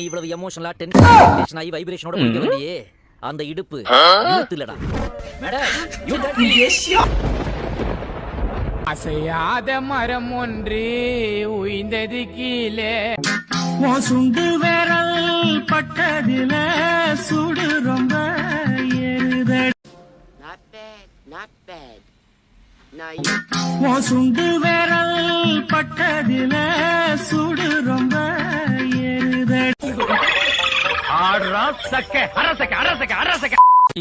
நீ இவ்வளவு எமோஷனலா டென்ஷன் ஆகி வைப்ரேஷனோட குடிக்க வந்தியே அந்த இடுப்பு. இழுத்து இல்லடா மேடம் you done. அசையாத மரம் ஒன்று உய்ந்தது கீழே. சுண்டு விரல் பட்டதில சுடு ரொம்ப ஏறுதடி Not bad, not bad. Now you உன் சுண்டு விரல் பட்டதில சுடு ரொம்ப ஏறுதடி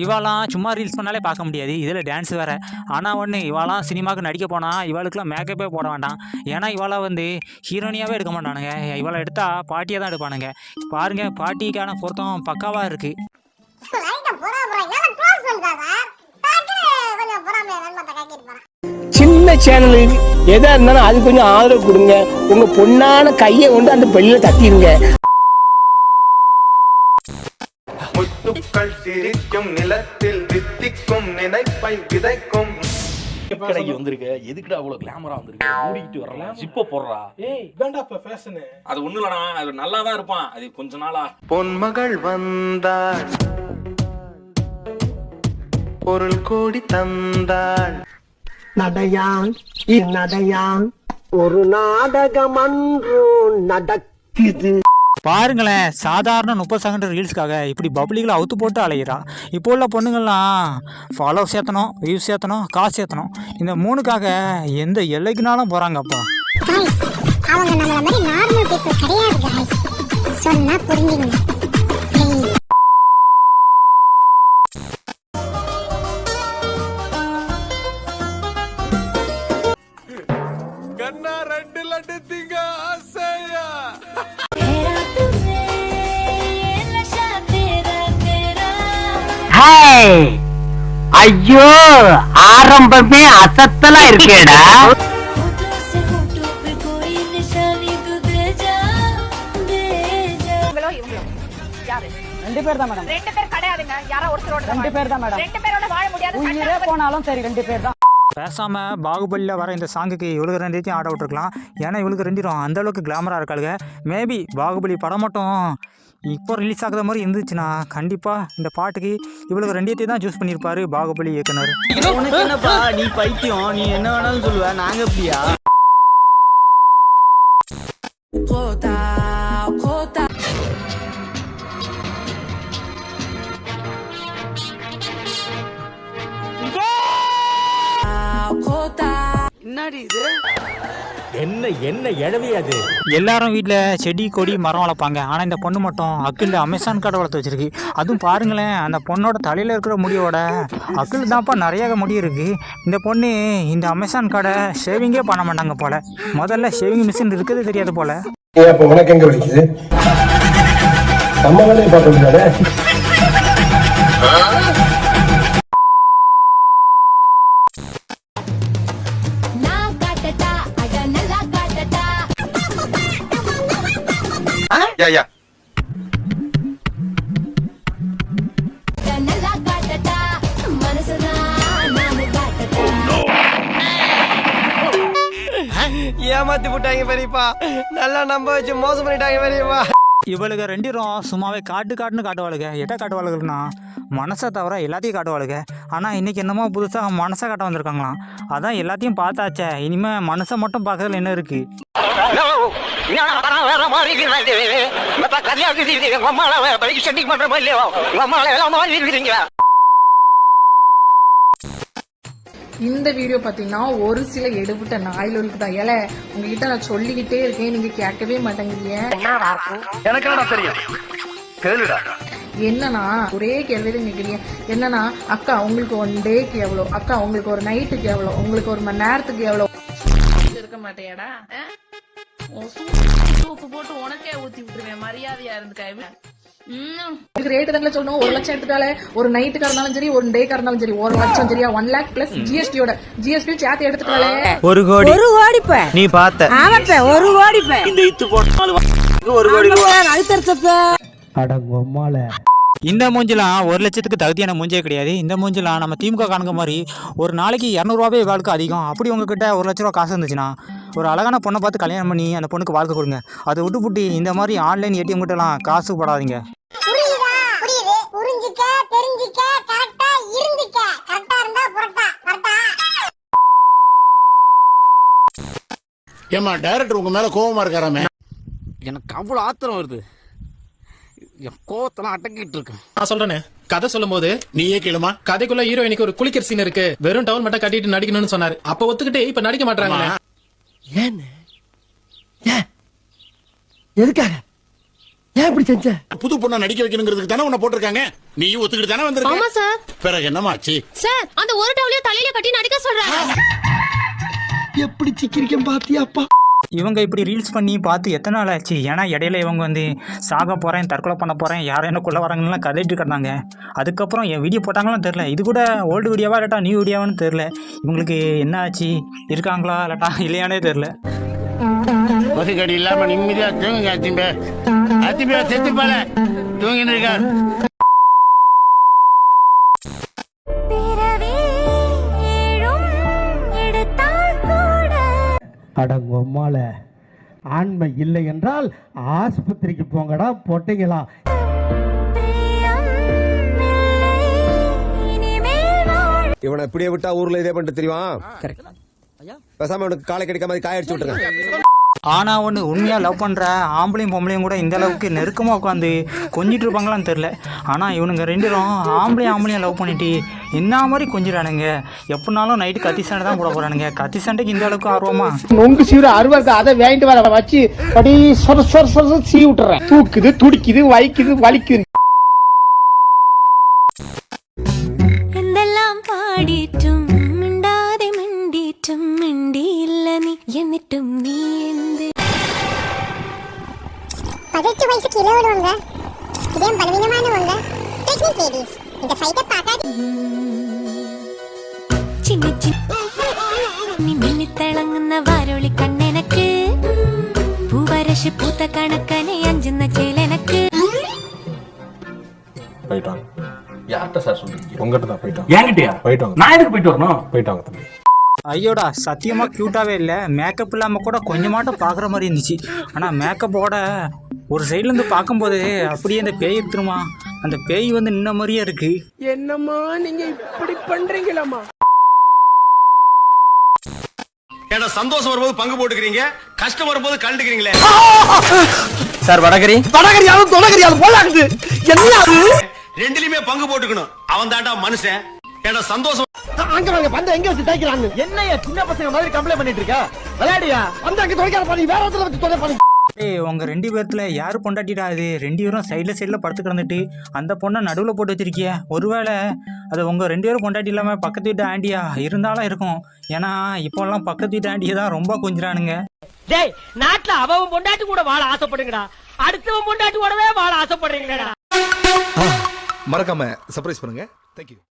இவாலாம் சும்மா ரீல்ஸ் பண்ணாலே பார்க்க முடியாது. இதில் டான்ஸ் வேற. ஆனால் ஒன்று இவாலாம் சினிமாவுக்கு நடிக்க போனால் இவாளுக்குலாம் மேக்கப்பே போட வேண்டாம். ஏன்னா இவாளாக வந்து ஹீரோனியாவே எடுக்க மாட்டானுங்க. இவளை எடுத்தா பாட்டியாக தான் எடுப்பானுங்க. பாருங்க பாட்டிக்கான பொருத்தம் பக்காவாக இருக்குது சின்ன சேனலு எதா இருந்தாலும் அது கொஞ்சம் ஆதரவு கொடுங்க. உங்க பொண்ணான கையை கொண்டு அந்த பெண்ணில தட்டிடுங்க. சிரிக்கும் நிலத்தில் வித்திக்கும் நினைப்பை விதைக்கும். கடைக்கு வந்திருக்க. எதுக்குடா அவ்வளவு கிளாமரா வந்திருக்க? மூடிக்கிட்டு வரலாம் ஜிப்ப போடுறா. ஏய் இதான்டா இப்ப ஃபேஷனு அது ஒண்ணு இல்லடா. அது நல்லா தான் இருப்பான். அது கொஞ்ச நாளா. பொன்மகள் வந்தாள். பொருள் கோடி தந்தாள். நடையான் நடையான் ஒரு நாடகம் அன்று நடக்குது. பாருங்களேன் சாதாரண முப்பது செகண்ட் ரீல்ஸ்க்காக இப்படி பப்ளிக்கில் அவுத்து போட்டு அலையிறான் இப்போ உள்ள பொண்ணுங்கள்லாம் ஃபாலோ சேர்த்தணும் வியூ சேர்த்தணும் காசு சேர்த்தணும். இந்த மூணுக்காக எந்த எல்லைக்குனாலும் போகிறாங்கப்பா அவங்க நம்மள மாதிரி நார்மல் பீப்புள் கிடையாது சொன்னா புரிஞ்சுங்க ஐயோ ஆரம்பமே அசத்தலா இருக்கேடா. ரெண்டு பேர் தான் மேடம். ரெண்டு பேர் கிடையாதுங்க. யாரோ ஒருத்தரோட ரெண்டு பேர் தான் மேடம். ரெண்டு பேரோட வாழ முடியாது. உயிரே போனாலும் சரி ரெண்டு பேர் தான் பேசாமல் பாகுபலியில் வர இந்த சாங்குக்கு இவளுக்கு ரெண்டுத்தையும் ஆட விட்டுருக்கலாம். ஏன்னா இவளுக்கு ரெண்டிடும் அந்த அளவுக்கு கிளாமராக இருக்காளுங்க. மேபி பாகுபலி படம் மட்டும் இப்போ ரிலீஸ் ஆகுற மாதிரி இருந்துச்சுன்னா கண்டிப்பாக இந்த பாட்டுக்கு இவளுக்கு ரெண்டியத்தையும் தான் சூஸ் பண்ணியிருப்பாரு பாகுபலி இயக்குனர். உனக்கு என்னப்பா நீ பைத்தியம் நீ என்ன வேணாலும் சொல்லுவ நாங்க எப்படியா? என்னடி இது? என்ன என்ன அது? எல்லாரும் வீட்டில் செடி கொடி மரம் வளர்ப்பாங்க. ஆனால் இந்த பொண்ணு மட்டும் அக்கில் அமேசான் கார்டை வளர்த்து வச்சிருக்கு. அதுவும் பாருங்களேன் அந்த பொண்ணோட தலையில் இருக்கிற முடியோட. அக்கில் தான்ப்பா நிறைய முடி இருக்கு. இந்த பொண்ணு இந்த அமேசான் கார்டை ஷேவிங்கே பண்ண மாட்டாங்க போல. முதல்ல ஷேவிங் மிஷின் இருக்குது தெரியாது போல. அப்ப உனக்கு எங்க வலிக்குது நம்ம வேலையை பார்க்க முடியாது? யா யா அட நல்லா காட்டட்டா மனசுதான் நானு காட்டட்டா ஏமாத்தி போட்டாங்க பெரியப்பா. நல்லா நம்ப வச்சு மோசம் பண்ணிட்டாங்க பெரியப்பா. இவளுக்கு ரெண்டிரும் சும்மாவே காட்டு காட்டுன்னு காட்டுவாளுங்க எதை காட்டுவாளுகள்னா மனசை தவிர எல்லாத்தையும் காட்டுவாளுங்க ஆனால் இன்னைக்கு என்னமோ புதுசாக மனசை காட்ட வந்திருக்காங்களாம். அதான் எல்லாத்தையும் பார்த்தாச்சே. இனிமே மனசை மட்டும் பார்க்கறதுல என்ன இருக்கு? இந்த வீடியோ பாத்தீங்கன்னா ஒரு சில எடுபட்ட நாய்களுக்கு தான். ஏல உங்ககிட்ட நான் சொல்லிக்கிட்டே இருக்கேன். நீங்க கேட்கவே மாட்டேங்கிறீங்க. எனக்கு என்னடா தெரியும்? கேளுடா. என்னன்னா ஒரே கேள்வி தான் கேக்குறீங்க என்னன்னா அக்கா உங்களுக்கு ஒன் டேக்கு எவ்வளோ? அக்கா உங்களுக்கு ஒரு நைட்டுக்கு எவ்வளோ? உங்களுக்கு ஒரு மணி நேரத்துக்கு எவ்வளோ? இருக்க மாட்டேயாடா? சூப்பு போட்டு உனக்கே ஊத்தி விட்டுருவேன். மரியாதையா இருந்துக்க உங்களுக்கு ரேட்டு தானே சொல்லணும் ஒரு லட்சம் எடுத்துட்டாலே ஒரு நைட்டுக்கு இருந்தாலும் சரி ஒரு டேக்கா இருந்தாலும் சரி ஒரு லட்சம் சரியா? ஒன் லேக் பிளஸ் ஜிஎஸ்டியோட ஜிஎஸ்டி சேர்த்து எடுத்துட்டாலே. ஒரு கோடி. ஒரு கோடிப்ப. நீ பார்த்த. ஆமாப்ப ஒரு கோடிப்ப. இந்த இத்து போட்டாலும் ஒரு கோடி ரூபா அழுத்தறச்சப்ப அட உம்மால. இந்த மூஞ்சிலாம் ஒரு லட்சத்துக்கு தகுதியான மூஞ்சே கிடையாது. இந்த மூஞ்சிலாம் நம்ம திமுக காணுங்க மாதிரி ஒரு நாளைக்கு இரநூறுவாவே வாழ்க்கை அதிகம். அப்படி உங்ககிட்ட ஒரு லட்ச ரூபா காசு இருந்துச்சுன்னா ஒரு அழகான பொண்ணை பார்த்து கல்யாணம் பண்ணி அந்த பொண்ணுக்கு வாழ்க்கை கொடுங்க. அதை விட்டு புட்டி இந்த மாதிரி ஆன்லைன் ஏடிஎம் கிட்டலாம் காசு போடாதீங்க. புரியுதா? புரியுது. புரிஞ்சுக்க தெரிஞ்சுக்க கரெக்டா இருந்துக்க. கரெக்டா இருந்தா புரட்டா. கரெக்டா ஏமா டைரக்டர் உங்க மேல கோவமா இருக்காராமே? எனக்கு அவ்வளவு ஆத்திரம் வருது. என் கோவத்தெல்லாம் அடக்கிட்டு இருக்கேன் நான் சொல்றேனே கதை சொல்லும் போது நீயே கேளுமா? கதைக்குள்ள ஹீரோயினுக்கு ஒரு குளிக்கிற சீன் இருக்கு. வெறும் டவல் மட்டும் கட்டிட்டு நடிக்கணும்னு சொன்னாரு. அப்ப ஒத்துக்கிட்டு இப்ப நடிக்க மாட்டாங்க ஏன் ஏன்? எதுக்காக? ஏன் இப்படி செஞ்ச? புது பொண்ணா நடிக்க வைக்கணுங்கிறதுக்கு தானே உன்னை போட்டிருக்காங்க? நீ ஒத்துக்கிட்டு தானே வந்திருக்க? சார். பிறகு என்னமாச்சு? சார் அந்த ஒரு டவுலியோ தலையில கட்டி நடிக்க சொல்றாங்க எப்படி சிக்கிரிக்கம் பாத்தியாப்பா இவங்க இப்படி ரீல்ஸ் பண்ணி பார்த்து எத்தனை நாள் ஆச்சு? ஏன்னா இடையில இவங்க வந்து சாக போகிறேன் தற்கொலை பண்ண போகிறேன் யாரும் என்ன கொள்ள வராங்கலாம் கதைட்டு கிடந்தாங்க அதுக்கப்புறம் என் வீடியோ போட்டாங்களாம் தெரில இது கூட ஓல்டு வீடியோவா இல்லாட்டா நியூ வீடியோவான்னு தெரில இவங்களுக்கு என்ன ஆச்சு? இருக்காங்களா இல்லாட்டா இல்லையானே தெரில கொசுக்கடி இல்லாம நிம்மதியாக தூங்குங்க அத்திம்பே. அத்திம்பே செத்து போல. தூங்கின்னு இருக்கார். அடங்கொம்மால ஆண்மை இல்லை என்றால் ஆஸ்பத்திரிக்கு போங்கடா பொட்டைங்களா? இவனை இப்படியே விட்டா ஊர்ல இதே பண்ணிட்டு தெரியுமா? பேசாம இவனுக்கு காலை கிடைக்காம மாதிரி காய அடிச்சு விட்டுருங்க. ஆனா ஒன்று உண்மையாக லவ் பண்ற ஆம்பளையும் பொம்பளையும் கூட இந்த அளவுக்கு நெருக்கமாக உட்காந்து கொஞ்சிட்டு இருப்பாங்களான்னு தெரில ஆனால் இவனுங்க ரெண்டு பேரும் ஆம்பளையும் ஆம்பளையும் லவ் பண்ணிட்டு என்ன மாதிரி கொஞ்சிடானுங்க எப்படினாலும் நைட்டு கத்தி சண்டை தான் போட போகிறானுங்க கத்தி சண்டைக்கு இந்த அளவுக்கு ஆர்வமா? உங்க சீவிர அருவாக்கு அதை வாங்கிட்டு வர வச்சு அப்படி சொர சொர சொர சீ விட்டுறேன் தூக்குது துடிக்குது வைக்குது வலிக்குது. கிலோ விடுவாங்க இதே பலவீனமானவங்க பிரெக்னென்ட் லேடிஸ் இந்த ஃபைட்டை பார்க்காத ചിന്ന ചിന്ന നീ മിന്നിത്തിളങ്ങുന്ന വാരോളി കണ്ണെനക്ക് പൂവരശ് പൂത്ത കണക്കനെ അഞ്ചുന്ന ചേലനക്ക് போயிட்டாங்க யார்கிட்ட சார் சொல்றீங்க உங்ககிட்ட தான் போயிட்டாங்க என்கிட்டயா போயிட்டாங்க நான் எதுக்கு போயிட்டு வரணும் போயிட்டாங்க தம்பி ஐயோடா சத்தியமாக க்யூட்டாகவே இல்லை மேக்கப் இல்லாமல் கூட கொஞ்சமாட்டம் பார்க்குற மாதிரி இருந்துச்சு ஆனால் மேக்கப்போட ஒரு சைட்லேருந்து பார்க்கும்போது அப்படியே அந்த பேய் எடுத்துருமா? அந்த பேய் வந்து நின்ன மாதிரியே இருக்குது என்னம்மா நீங்க இப்படி பண்றீங்களாமா ஏன்னா சந்தோஷம் வரும்போது பங்கு போட்டுக்கிறீங்க கஷ்டம் வரும்போது கண்டுக்கிறீங்களே சார் வடகரி. வடகரியாலும் தொடகரியாலும் போலாகுது என்ன அது? ரெண்டுலயுமே பங்கு போட்டுக்கணும். அவன் தாண்டா மனுஷன். ஏன்னா சந்தோஷம் அங்க வாங்க பந்த எங்க வச்சு என்னையா சின்ன பசங்க மாதிரி கம்ப்ளைண்ட் பண்ணிட்டு இருக்க? விளையாடியா பந்த அங்க துவைக்காத பண்ணி வேற இடத்துல வச்சு துவை பண்ணி ஏய் உங்க ரெண்டு பேர்த்துல யார் பொண்டாட்டிடா அது? ரெண்டு பேரும் சைடில் சைடில் படுத்து கிடந்துட்டு அந்த பொண்ணை நடுவில் போட்டு வச்சிருக்கிய. ஒருவேளை அது உங்க ரெண்டு பேரும் பொண்டாட்டி இல்லாமல் பக்கத்து வீட்டு ஆண்டியா? இருந்தாலும் இருக்கும். ஏன்னா இப்போல்லாம் பக்கத்து வீட்டு ஆண்டியை தான் ரொம்ப கொஞ்சிறானுங்க. டேய் நாட்டுல அவன் பொண்டாட்டி கூட வாழ ஆசைப்படுங்கடா. அடுத்தவன் பொண்டாட்டி கூடவே வாழ ஆசைப்படுறீங்கடா மறக்காம சர்ப்ரைஸ் பண்ணுங்க. தேங்க்யூ